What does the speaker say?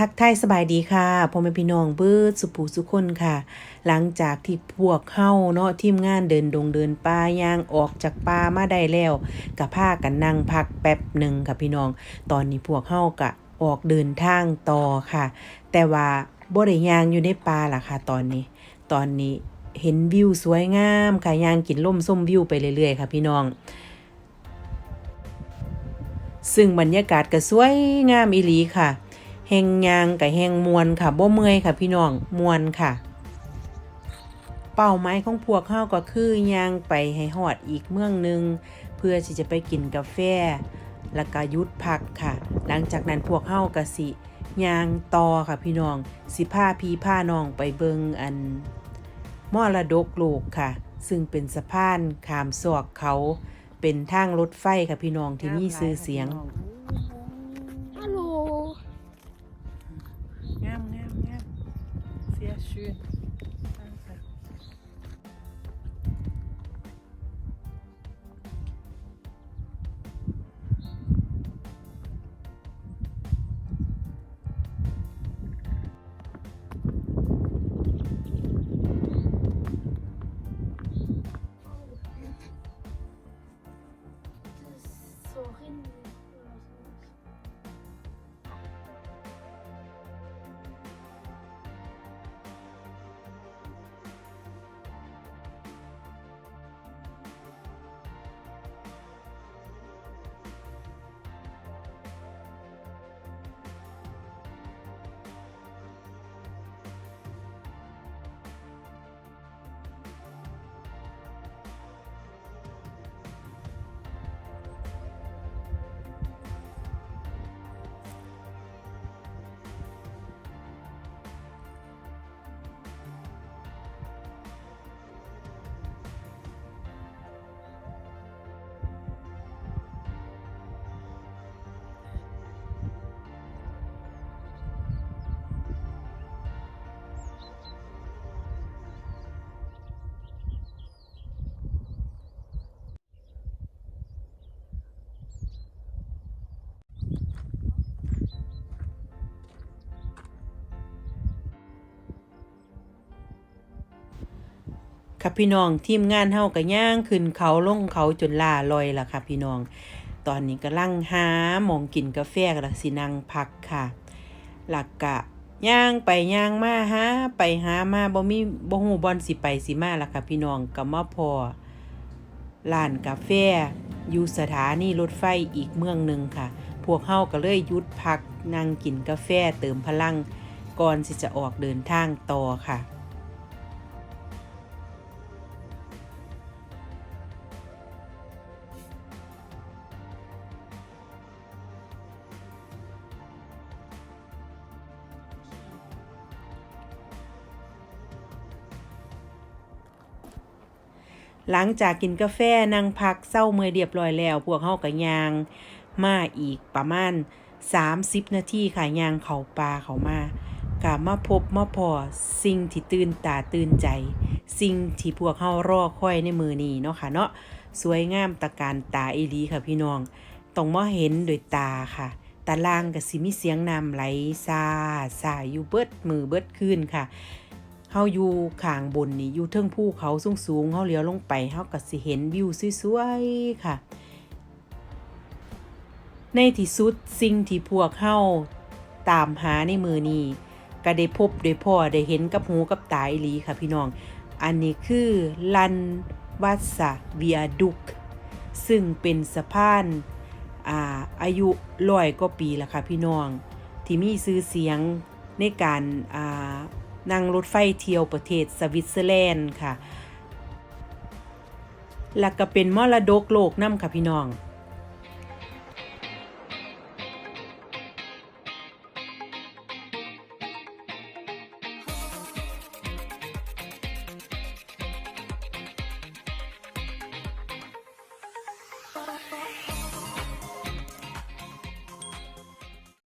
ทักทายสบายดีค่ะพ่อแม่พี่น้องเบิดสุปูสุคนค่ะ หลังจากที่พวกเฮาเนาะทีมงานเดินดงเดินป่าย่างออกจากป่ามาได้แล้วก็พากันนั่งพักแป๊บหนึ่งค่ะพี่น้อง ตอนนี้พวกเฮาก็ออกเดินทางต่อค่ะ แต่ว่าบ่ได้ย่างอยู่ในป่าล่ะค่ะ ตอนนี้ ตอนนี้เห็นวิวสวยงามค่ะย่างกินล่มส้มวิวไปเรื่อยๆ ค่ะพี่น้องซึ่งบรรยากาศก็สวยงามอีหลีค่ะ แหงยางกับแหงมวนค่ะบ่เมื่อยค่ะพี่น้องมวนค่ะ เป้าหมายของพวกเขาก็คือยางไปให้ฮอดอีกเมืองหนึ่งเพื่อที่จะไปกินกาแฟแล้วก็ยุดพักค่ะ หลังจากนั้นพวกเขาก็สิยางต่อค่ะพี่น้อง สิพาพี่พาน้องไปเบิงอันมรดกโลกค่ะ ซึ่งเป็นสะพานขามศอกเขาเป็นทางรถไฟค่ะพี่น้องที่มีชื่อเสียง 也虚。 ค่ะพี่น้องทีมงานเฮาก็ย่างขึ้นเขาลงเขาจนล่าลอยล่ะค่ะพี่น้อง ตอนนี้กำลังหาหมองกินกาแฟกันละสินังพักค่ะ หลักกะย่างไปย่างมาหาไปหามาบ่มีบ่ฮู้บอนสิไปสิมาล่ะค่ะพี่น้องก็มาพอร้านกาแฟอยู่สถานีรถไฟอีกเมืองหนึ่งค่ะ พวกเฮาก็เลยยุดพักนั่งกินกาแฟเติมพลังก่อนที่จะออกเดินทางต่อค่ะ หลังจากกินกาแฟนั่งพักเศร้าเมื่อเรียบร้อยแล้ว พวกเฮาก็ย่าง มาอีกประมาณ 30 นาทีค่ะยางเขาป่าเขามากะมาพบมาพอสิ่งที่ตื่นตาตื่นใจ สิ่งที่พวกเฮารอคอยในมือนี้เนาะค่ะเนาะสวยงามตะการตาอีลีค่ะพี่น้องต้องมาเห็นโดวยตาค่ะตาล่างก็สิมีเสียงน้ำไหลซาซาอยู่เบิดมือเบิดคืนค่ะาอยู่ข้างบนนี่อยู่เทิงภูเขาสูงสูงๆเฮาเลี้ยวลงไปเฮาก็สิเห็นวิวสวยๆค่ะ ในที่สุดสิ่งที่พวกเฮาตามหาในมือนี้ก็ได้พบได้พ่อได้เห็นกับหูกับตาอีหลีค่ะพี่น้อง อันนี้คือลันวัสสะเวียดุก ซึ่งเป็นสะพานอาอายุร้อยกว่าปีแล้วค่ะพี่น้อง ที่มีชื่อเสียงในการอ่า นั่งรถไฟเที่ยวประเทศสวิตเซอร์แลนด์ค่ะ แล้วก็เป็นมรดกโลกน้ำค่ะพี่น้อง